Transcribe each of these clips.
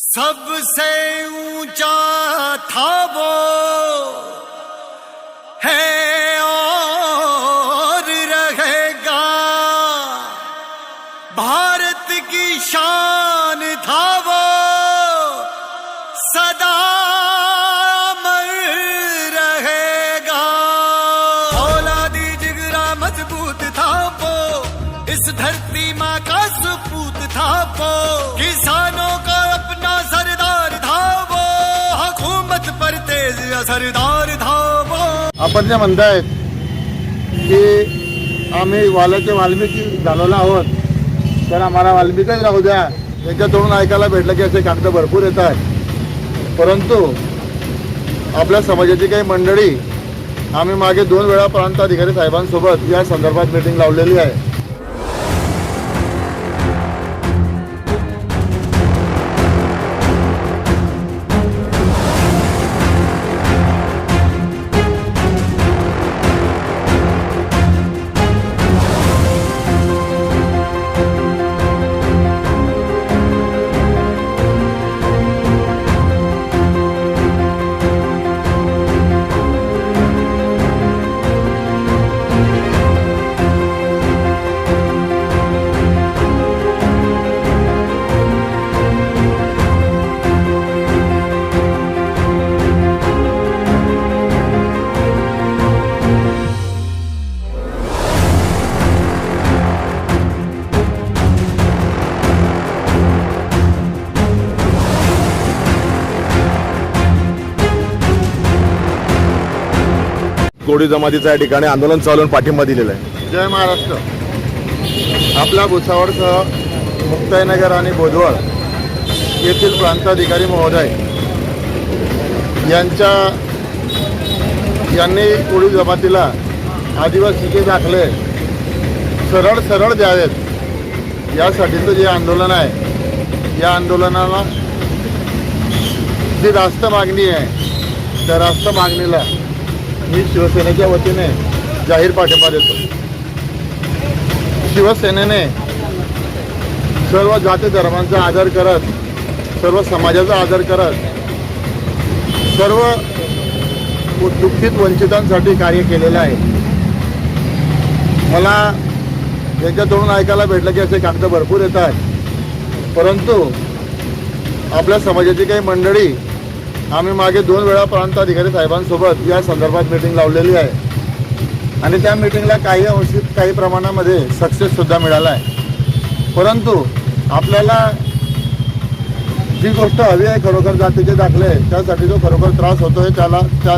सबसे ऊंचा था वो है और रहेगा। भारत की शान था वो सदा अमर रहेगा। औलादी जिगरा मजबूत था वो इस धरती माँ का सपूत था वो किसानों आपण जे म्हणतायत की आम्ही वाल्याचे वाल्मिकी झालेलो आहोत तर आम्हाला वाल्मिकच राहू द्या. त्याच्यातून ऐकायला भेटलं की असे कागद भरपूर येत आहेत परंतु आपल्या समाजाची काही मंडळी आम्ही मागे दोन वेळा प्रांत अधिकारी साहेबांसोबत या संदर्भात मीटिंग लावलेली आहे. कोळी जमातीचा या ठिकाणी आंदोलन चालवून पाठिंबा दिलेला आहे. जय महाराष्ट्र. आपला भुसावळसह मुक्ताईनगर आणि बोधवळ येथील प्रांताधिकारी महोदय यांच्या यांनी कोळी जमातीला आदिवासीचे दाखले सरळ सरळ द्यावेत. यासाठीचं जे आंदोलन आहे या आंदोलनाला जी रास्त मागणी आहे त्या रास्त मागणीला मी शिवसेनेच्या वतीने जाहीर पाठिंबा देतो. शिवसेनेने सर्व जाती धर्मांचा आदर करत सर्व समाजाचा आदर करत सर्व दुःखित वंचितांसाठी कार्य केलेलं आहे. मला याच्यातून ऐकायला भेटलं की असे कागद भरपूर येत आहेत. परंतु आपल्या समाजाची काही मंडळी आम्ही मागे दोन वेळा प्रांत अधिकारी साहेबांसोबत या संदर्भात मीटिंग लावलेली आहे. आणि त्या मीटिंगला काही अंशित काही प्रमाणामध्ये सक्सेससुद्धा मिळाला आहे. परंतु आपल्याला जी गोष्ट हवी आहे खरोखर जातीचे दाखले त्यासाठी जो खरोखर त्रास होतो आहे त्याला त्या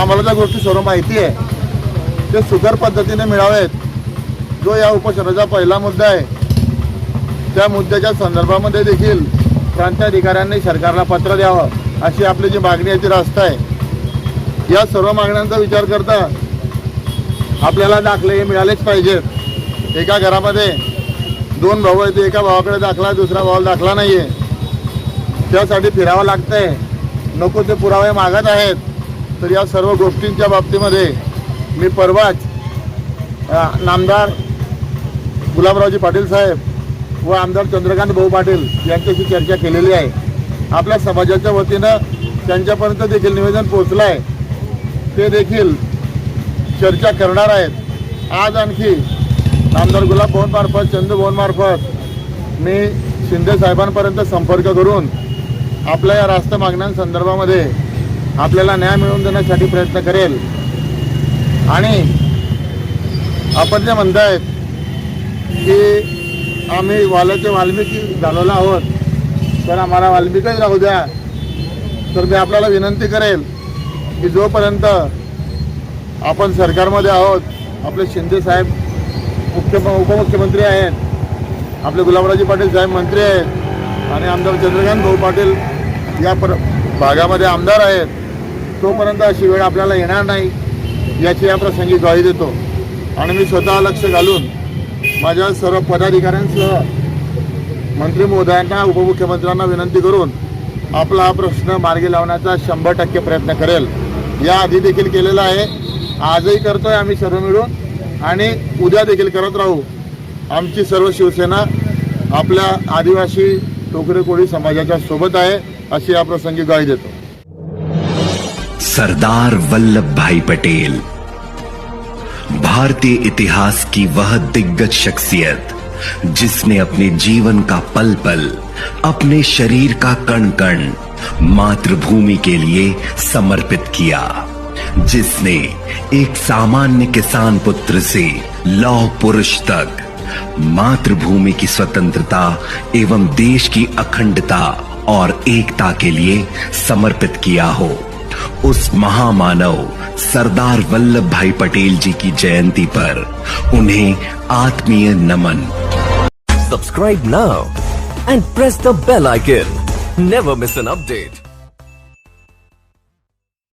आम्हाला त्या गोष्टी सर्व माहिती आहे. ते सुकर पद्धतीने मिळावेत. जो या उपोषणाचा पहिला मुद्दा आहे त्या मुद्द्याच्या संदर्भामध्ये देखील प्रांताधिकाऱ्यांनी सरकारला पत्र द्यावं अशी आपली जी मागणी आहे ती रास्त आहे. या सर्व मागण्यांचा विचार करता आपल्याला दाखले हे मिळालेच पाहिजेत. एका घरामध्ये दोन भाऊ आहेत एका भावाकडे दाखला दुसरा भावाला दाखला नाही आहे त्यासाठी फिरावं लागतंय. नको ते पुरावे मागत आहेत. तर या सर्व गोष्टींच्या बाबतीमध्ये मी परवाच नामदार गुलाबरावजी पाटील साहेब व आमदार चंद्रकांत भाऊ पाटील यांच्याशी चर्चा केलेली आहे. आपल्या समाजाच्या वतीनं त्यांच्यापर्यंत देखील निवेदन पोहोचलं आहे ते देखील चर्चा करणार आहेत. आज आणखी आमदार गुलाब भवनमार्फत मार्फत मी शिंदे साहेबांपर्यंत संपर्क करून आपल्या या रास्त मागण्यांसंदर्भामध्ये आपल्याला न्याय मिळवून देण्यासाठी प्रयत्न करेल. आणि आपण जे म्हणत आहेत की आम्ही वाल्याचे वाल्मिकी झालेलो आहोत. तर आम्हाला वाल्मिकच राहू द्या. तर मी आपल्याला विनंती करेल की जोपर्यंत आपण सरकारमध्ये आहोत आपले शिंदे साहेब मुख्य उपमुख्यमंत्री आहेत आपले गुलाबरावजी पाटील साहेब मंत्री आहेत आणि आमदार चंद्रकांत भाऊ पाटील या पर भागामध्ये आमदार आहेत तोपर्यंत अशी वेळ आपल्याला येणार नाही याची या प्रसंगी ग्वाही देतो. आणि मी स्वतः लक्ष घालून माझ्या सर्व पदाधिकाऱ्यांसह मंत्री महोदयांना उपमुख्यमंत्र्यांना विनंती करून आपला हा प्रश्न मार्गी लावण्याचा शंभर टक्के प्रयत्न करेल. या आधी देखील केलेला आहे. आजही करतोय आम्ही सर्व मिळून. आणि उद्या देखील करत राहू. आमची सर्व शिवसेना आपल्या आदिवासी टोकरे कोळी समाजाच्या सोबत आहे अशी या प्रसंगी ग्वाही देतो. सरदार वल्लभ भाई पटेल भारतीय इतिहास की वह दिग्गज शख्सियत, जिसने अपने जीवन का पल पल, अपने शरीर का कण कण मातृभूमि के लिए समर्पित किया, जिसने एक सामान्य किसान पुत्र से लौह पुरुष तक मातृभूमि की स्वतंत्रता एवं देश की अखंडता और एकता के लिए समर्पित किया हो। उस महामानव, सरदार वल्लभ भाई पटेल जी की जयंती पर। उन्हें आत्मीय नमन। Subscribe now and press the bell icon never miss an update